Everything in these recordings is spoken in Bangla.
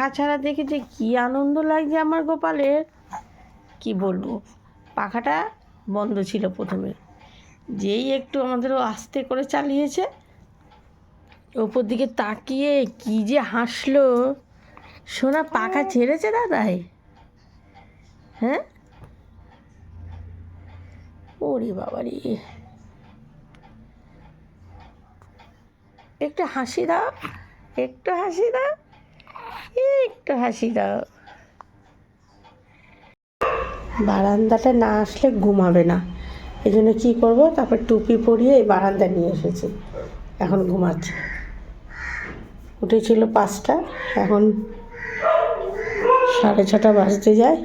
পাখা ছাড়া দেখে যে কী আনন্দ লাগছে আমার গোপালের। কি বলব? পাখাটা বন্ধ ছিল প্রথমে। যেই একটু আমাদেরও আস্তে করে চালিয়েছে। ওপর দিকে তাকিয়ে কি যে হাসলো। সোনা, পাখা ছেড়েছে দাদাই? হ্যাঁ? ওরে বাবারি। একটু হাসি দাও, একটু হাসি দাও। একটু হাসি দাও বারান্দাটা না আসলে ঘুমাবে না। এই জন্য কী করব? তারপর টুপি পরিয়ে এই বারান্দা নিয়ে এসেছি। এখন ঘুমাচ্ছে। উঠেছিল পাঁচটা। এখন সাড়ে ছটা বাজতে যায়।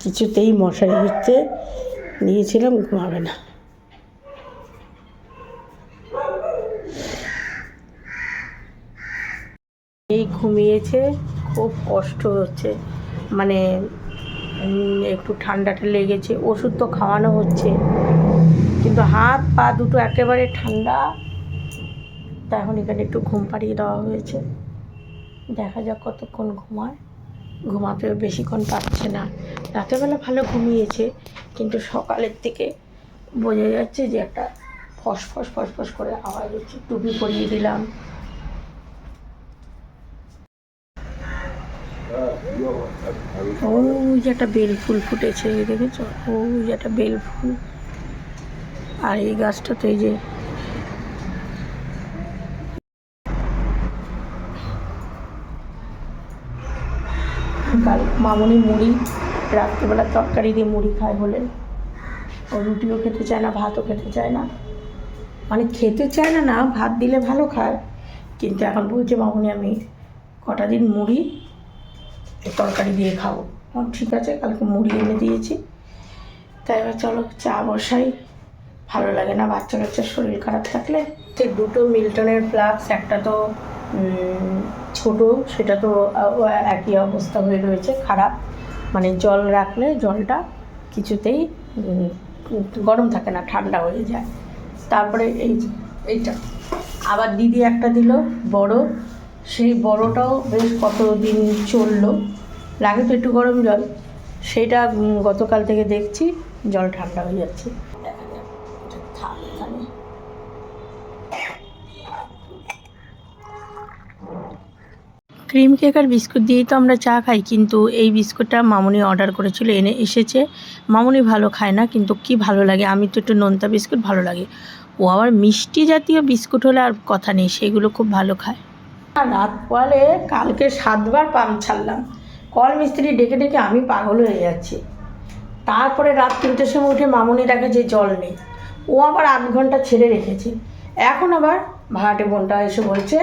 কিছুতেই মশারি ভিতরে নিয়েছিলাম, ঘুমাবে না। এই ঘুমিয়েছে, খুব কষ্ট হচ্ছে। মানে একটু ঠান্ডাটা লেগেছে, ওষুধ তো খাওয়ানো হচ্ছে। কিন্তু হাত, পা দুটো একেবারে ঠান্ডা। তা এখন এখানে একটু ঘুম পাড়িয়ে দেওয়া হয়েছে। দেখা যাক কতক্ষণ ঘুমায়। ঘুমাতেও বেশিক্ষণ পাচ্ছে না। রাতেরবেলা ভালো ঘুমিয়েছে, কিন্তু সকালের থেকে বোঝা যাচ্ছে যে একটা ফস ফস ফস ফস করে আওয়াজ হচ্ছে। টুপি পরিয়ে দিলাম। ওই যে একটা বেল ফুল ফুটেছে, এই দেখেছ? ওই যে একটা বেল ফুল। আর এই গাছটা তো এই যে মামনি মুড়ি, রাত্রিবেলা তরকারি দিয়ে মুড়ি খায় বলে। ও রুটিও খেতে চায় না, ভাতও খেতে চায় না। মানে খেতে চায় না না, ভাত দিলে ভালো খায়। কিন্তু এখন বলছে মামনি আমি কটা দিন মুড়ি তরকারি দিয়ে খাব। ঠিক আছে, কালকে মুড়ি এনে দিয়েছি। তাই এবার চলো চা বসাই। ভালো লাগে না বাচ্চা কাচ্চার শরীর খারাপ থাকলে? সে দুটো মিল্টনের ফ্লাক্স, একটা তো ছোট, সেটা তো একই অবস্থা হয়ে রয়েছে, খারাপ। মানে জল রাখলে জলটা কিছুতেই গরম থাকে না, ঠান্ডা হয়ে যায়। তারপরে এই এইটা। আবার দিদি একটা দিল, বড়। সেই বড়টাও বেশ কতদিন চলল। লাগে তো একটু গরম জল। সেটা গতকাল থেকে দেখছি, জল ঠান্ডা হয়ে যাচ্ছে। ক্রিম কেক আর বিস্কুট দিয়েই তো আমরা চা খাই, কিন্তু এই বিস্কুটটা মামুনি অর্ডার করেছিল, এনে এসেছে। মামুনি ভালো খায় না, কিন্তু কি ভালো লাগে, আমি তো একটু নোনতা বিস্কুট ভালো লাগে। ও আবার মিষ্টি জাতীয় বিস্কুট হলে আর কথা নেই, সেগুলো খুব ভালো খায়। রাত পোয়ালে কালকে সাতবার পাম্প ছাড়লাম। কল মিস্ত্রি ডেকে ডেকে আমি পাগল হয়ে যাচ্ছি। তারপরে রাত তিনটের সময় উঠে মামুনি ডাকে যে জল নেই। ও আবার আধ ঘণ্টা ছেড়ে রেখেছে। এখন আবার ভাড়াটে বোনটা এসে বলছে,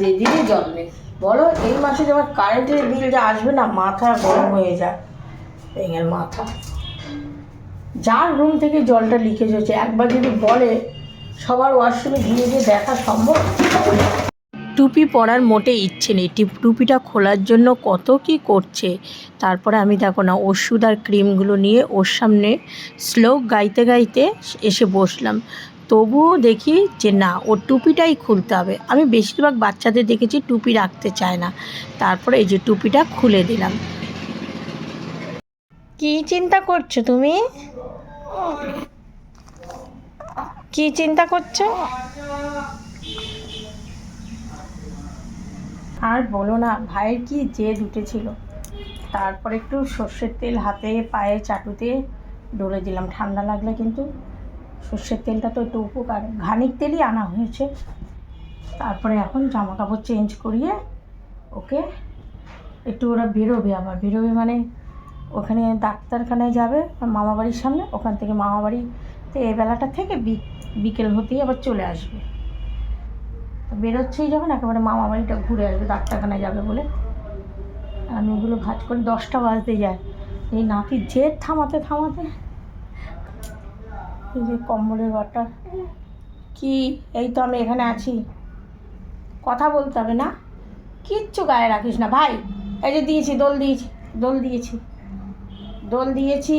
যে দিদি জল নেই। বলো, এই মাসে যখন কারেন্টের বিল যা আসবে না, মাথা গরম হয়ে যায় ভেঙের মাথা। যার রুম থেকে জলটা লিকেজ হচ্ছে একবার যদি বলে সবার ওয়াশরুমে গিয়ে গিয়ে দেখা সম্ভব? টুপি পরার মোটে ইচ্ছে নেই। টিপ- টুপিটা খোলার জন্য কত কি করছে? তারপরে আমি দেখো না, ওষুধ আর ক্রিমগুলো নিয়ে ওর সামনে শ্লোক গাইতে গাইতে এসে বসলাম। তবুও দেখি যে না, ওর টুপিটাই খুলতে হবে। আমি বেশিরভাগ বাচ্চাদের দেখেছি টুপি রাখতে চায় না। তারপরে এই যে টুপিটা খুলে দিলাম। কি চিন্তা করছ তুমি? কি চিন্তা করছ? আর বলো না, ভাইয়ের কি জেদ উঠেছিল? তারপরে একটু সর্ষের তেল হাতে পায়ে চাটুতে ডলে দিলাম। ঠান্ডা লাগলে কিন্তু সর্ষের তেলটা তো একটু উপকার। ঘানিক তেলই আনা হয়েছে। তারপরে এখন জামা কাপড় চেঞ্জ করিয়ে ওকে একটু ওরা বেরোবে আবার। বেরোবে মানে ওখানে ডাক্তারখানায় যাবে, মামাবাড়ির সামনে, ওখান থেকে মামা বাড়িতে এই বেলাটা থেকে বিকেল হতেই আবার চলে আসবে। বেরোচ্ছেই যখন একেবারে মামা বাড়িটা ঘুরে আসবে, ডাক্তারখানায় যাবে বলে। আমি ওগুলো ভাজ করে দশটা বাজতে যায়। এই নাতির জেদ থামাতে থামাতে, এই যে কম্বলের বাটা কি? এই তো আমি এখানে আছি। কথা বলতে হবে না। কিচ্ছু গায়ে রাখিস না, ভাই। এই যে দিয়েছি, দোল দিয়েছি দোল দিয়েছি। দোল দিয়েছি।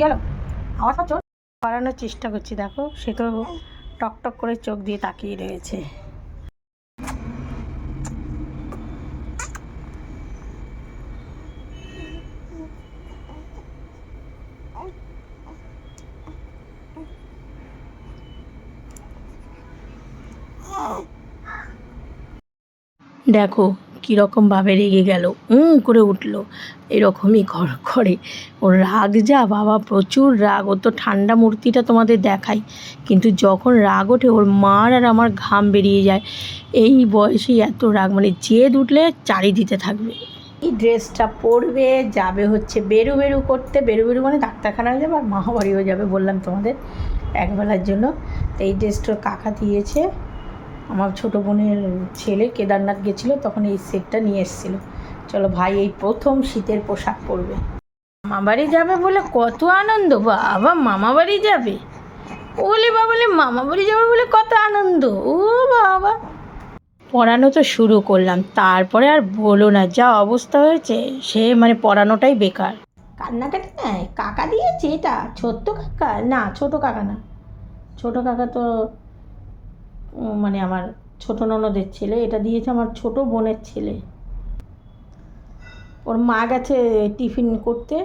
গেল? আওয়াজ পাচ্ছ? বাড়ানোর চেষ্টা করছি, দেখো। সে তো টক টক করে চোখ দিয়ে তাকিয়ে রয়েছে। দেখো কীরকমভাবে রেগে গেল উঁ করে উঠল। এরকমই ঘর করে ওর রাগ যা, বাবা, প্রচুর রাগ। ও তো ঠান্ডা মূর্তিটা তোমাদের দেখাই। কিন্তু যখন রাগ ওঠে, ওর মার আর আমার ঘাম বেরিয়ে যায়। এই বয়সেই এত রাগ মানে জেদ উঠলে চারি দিতে থাকবে। এই ড্রেসটা পরবে, যাবে হচ্ছে বেরু বেরু করতে। বেরু বেরু মানে ডাক্তারখানায় যাবে আর মাহাবাড়িও যাবে বললাম তোমাদের একবেলার জন্য। তো এই ড্রেসটা কাকা দিয়েছে। আমার ছোটো বোনের ছেলে কেদারনাথ গেছিল, তখন এই সেটটা নিয়ে এসেছিল। চলো ভাই, এই প্রথম শীতের পোশাক পরবে। মামা বাড়ি যাবে বলে কত আনন্দ, বাবা মামা বাড়ি যাবে। ওলে বাবলে মামা বাড়ি যাবে বলে কত আনন্দ, ও বাবা। পড়ানো তো শুরু করলাম, তারপরে আর বলো না, যা অবস্থা হয়েছে, সে মানে পড়ানোটাই বেকার। কান্নাকাটি নয় কাকা দিয়েছে এটা? ছোট্ট কাকা? না, ছোট কাকা না। ছোট কাকা তো মানে আমার ছোট ননদের ছেলে, এটা দিয়েছে আমার ছোট বোনের ছেলে। ওর মা গেছে টিফিন করতে,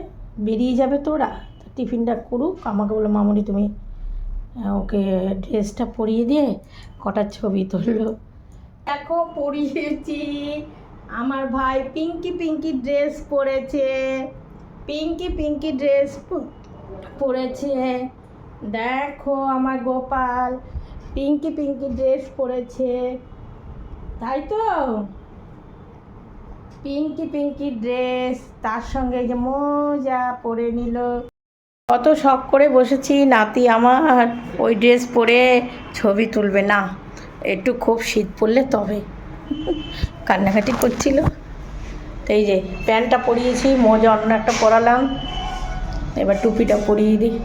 বেরিয়ে যাবে তোরা টিফিনটা করুক, আমাকে বলল মামুনি, তুমি ওকে ড্রেসটা পরিয়ে দিয়ে কটা ছবি তুললো। দেখো, পরিয়েছি। আমার ভাই পিঙ্কি পিঙ্কি ড্রেস পরেছে, পিঙ্কি পিঙ্কি ড্রেস পরেছে। দেখো, আমার গোপাল পিঙ্কি পিঙ্কি ড্রেস পরেছে। তাই তো? পিঙ্কি পিঙ্কি ড্রেস, তার সঙ্গে যে মোজা পরে নিল। কত শখ করে বসেছি নাতি আমার। ওই ড্রেস পরে ছবি তুলবে না। একটু খুব শীত পড়লে তবে। কান্নাকাটি করছিল। তো এই যে প্যান্টটা পরিয়েছি, মোজা অন্য একটা পরালাম। এবার টুপিটা পরিয়ে দিই।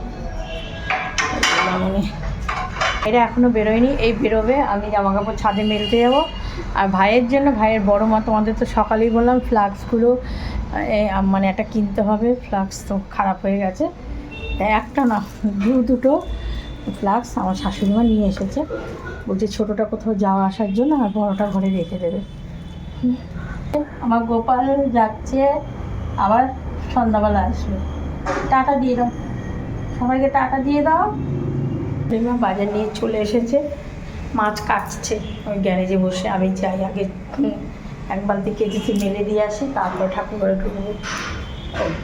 এটা এখনও বেরোয়নি, এই বেরোবে, আমি জামা কাপড় ছাদে মেলতে যাব। আর ভাইয়ের জন্য, ভাইয়ের বড় মা তোমাদের তো সকালেই বললাম, ফ্লাক্সগুলো মানে একটা কিনতে হবে, ফ্লাক্স তো খারাপ হয়ে গেছে। একটা না, দু দুটো ফ্লাক্স আমার শাশুড়ি মা নিয়ে এসেছে। বলছে ছোটোটা কোথাও যাওয়া আসার জন্য আর বড়োটা ঘরে রেখে দেবে। আমার গোপাল যাচ্ছে, আবার সন্ধ্যাবেলা আসবে। টাটা দিয়ে দাও। সবাইকে টাটা দিয়ে দাও। মা বাজার নিয়ে চলে এসেছে, মাছ কাটছে। ওই গ্যারেজে বসে আমি যাই, আগে এক বালতি কেজিতে মেলে দিয়ে আসি, তারপর ঠাকুর ঘরে ঢুকবো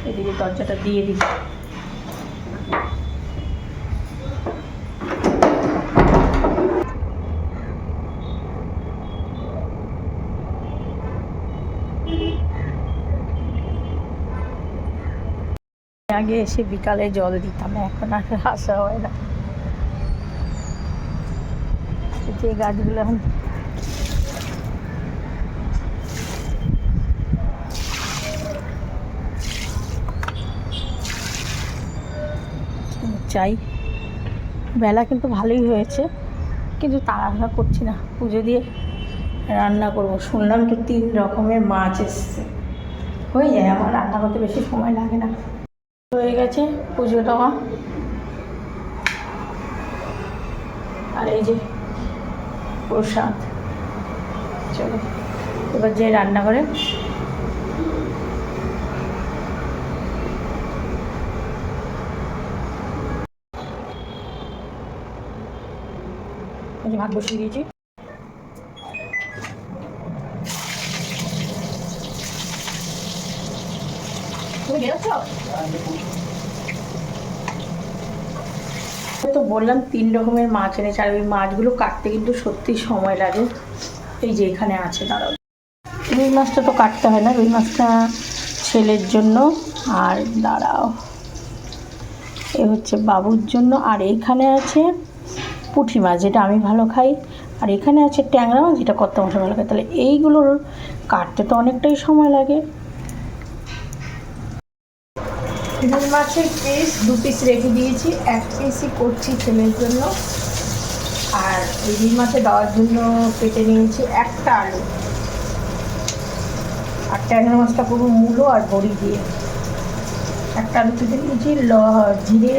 এদিকে দরজাটা দিয়ে দিই। আগে এসে বিকালে জল দিতাম, এখন আর আসা হয় না। যে গাছগুলো এখন। চাই। বেলা কিন্তু ভালোই হয়েছে, কিন্তু তাড়াহুড়া করছি না। পুজো দিয়ে রান্না করব। শুনলাম তো তিন রকমের মাছ এসছে। হয়ে যায়, আমার রান্না করতে বেশি সময় লাগে না। হয়ে গেছে পুজো দেওয়া। আর এই যে প্রসাদ। চলো এবার যে রান্না করে। এই যে ভাত বসিয়ে দিয়েছি তুমি বেরোচ্ছ তো বললাম, তিন রকমের মাছ এনেছে, আর ওই মাছগুলো কাটতে কিন্তু সত্যি সময় লাগে। এই যে এখানে আছে, দাঁড়াও। রুই মাছটা তো কাটতে হয় না, রুই মাছটা ছেলের জন্য। আর দাঁড়াও, এ হচ্ছে বাবুর জন্য, আর এখানে আছে পুঁটি মাছ, যেটা আমি ভালো খাই। আর এখানে আছে ট্যাংরা মাছ, যেটা কত মাসে ভালো খাই তাহলে এইগুলোর কাটতে তো অনেকটাই সময় লাগে। রুই মাছের পিস দু পিস রেখে দিয়েছি, এক পিসই করছি ছেলের জন্য। আর রুই মাছে দেওয়ার জন্য কেটে নিয়েছি একটা আলু। আর ট্যাংরা মাছটা করব মূলো আর বড়ি দিয়ে। একটা আলু কেটে নিয়েছি, ল, জিরে,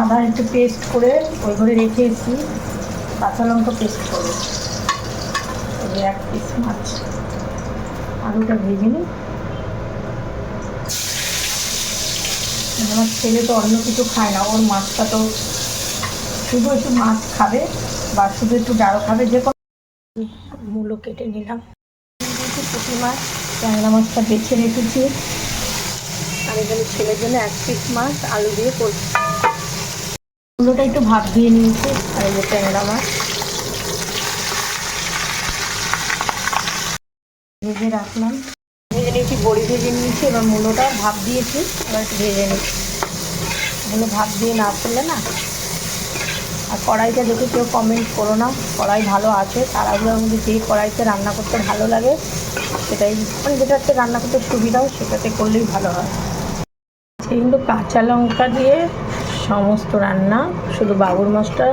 আদা একটু পেস্ট করে ওই ঘরে রেখে এসেছি। কাঁচা লঙ্কা পেস্ট করে এক পিস মাছ। আলুটা ভেজে নিই। আমার ছেলে তো অন্য কিছু খায় না, ওর মাছটা তো শুধু একটু মাছ খাবে বা শুধু একটু ডাল খাবে, যে কোনো মূলো কেটে নিলাম। পুঁটি মাছ, ট্যাংরা মাছটা বেছে রেখেছি। আর এখানে ছেলের জন্য এক পিস মাছ, আলু দিয়ে করছি মূলোটা একটু ভাত দিয়ে নিয়েছি, আর এই ট্যাংরা মাছ। ভেজে রাখলাম। নিয়েছি বড়ি ভেজে নিয়েছি, এবার মূলোটা ভাপ দিয়েছি, এবার একটু ভেজে নিচ্ছি। এগুলো ভাপ দিয়ে না করলে না? আর কড়াইটা দেখে কেউ কমেন্ট করো না, কড়াই ভালো আছে তারাগুলোর মধ্যে যেই কড়াইতে রান্না করতে ভালো লাগে, সেটাই মানে যেটাতে রান্না করতে সুবিধা হয় সেটাতে করলেই ভালো হয়। কিন্তু কাঁচা লঙ্কা দিয়ে সমস্ত রান্না, শুধু বাবুর মাছটা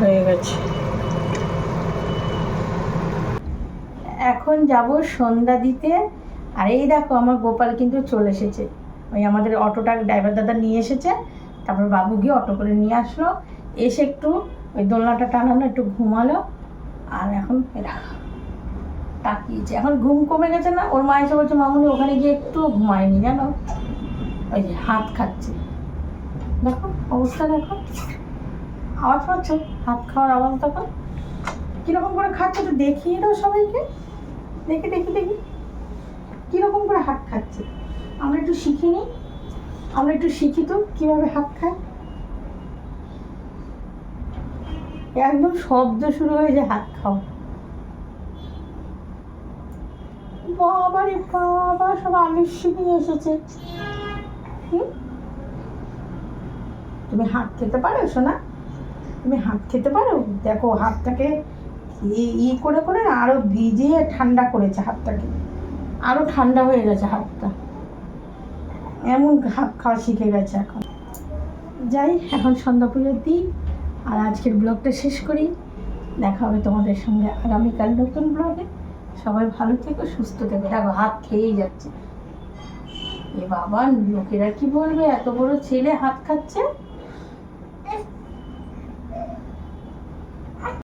হয়ে গেছে। এখন যাব সন্ধ্যা দিতে। আর এই দেখো আমার গোপাল কিন্তু চলে এসেছে। ওই আমাদের অটোটা ড্রাইভার দাদা নিয়ে এসেছে। তারপর বাবু গিয়ে অটো করে নিয়ে আসলো। এসে একটু ওই দোলনাটা টানানো, একটু ঘুমালো। আর এখন এই তাকিয়েছে। এখন ঘুম কমে গেছে না? ওর মা এসে বলছে, মামুনি, ওখানে গিয়ে একটু ঘুমায়নি, জানো? ওই যে হাত খাচ্ছে। দেখো, অবস্থা দেখো। আওয়াজ পাচ্ছ? হাত খাওয়ার আওয়াজ তখন কীরকম করে খাচ্ছে তো দেখিয়ে দাও সবাইকে। দেখি দেখি দেখি। কীরকম করে হাত খাচ্ছে? আমরা একটু শিখি নিই আমরা একটু শিখি তো, কীভাবে হাত খায়? একদম শব্দ শুরু হয়ে যায়, হাত খাওয়া। বাবা রে বাবা, সব আলিস্যি নিয়ে এসেছে? তুমি হাত খেতে পারো, সোনা? তুমি হাত খেতে পারো? দেখো, হাতটাকে ই- করে করে না আরও ভিজিয়ে ঠান্ডা করেছে হাতটাকে। আরও ঠান্ডা হয়ে গেছে হাতটা। এমন হাত খাওয়া শিখে গেছে এখন। যাই, এখন সন্ধ্যা পুজো দিই আর আজকের ব্লগটা শেষ করি। দেখা হবে তোমাদের সঙ্গে আগামীকাল নতুন ব্লগে। সবাই ভালো থেকো, সুস্থ থেকো। দেখো, হাত খেয়েই যাচ্ছে। এ বাবা, লোকেরা কি বলবে? এত বড় ছেলে হাত খাচ্ছে?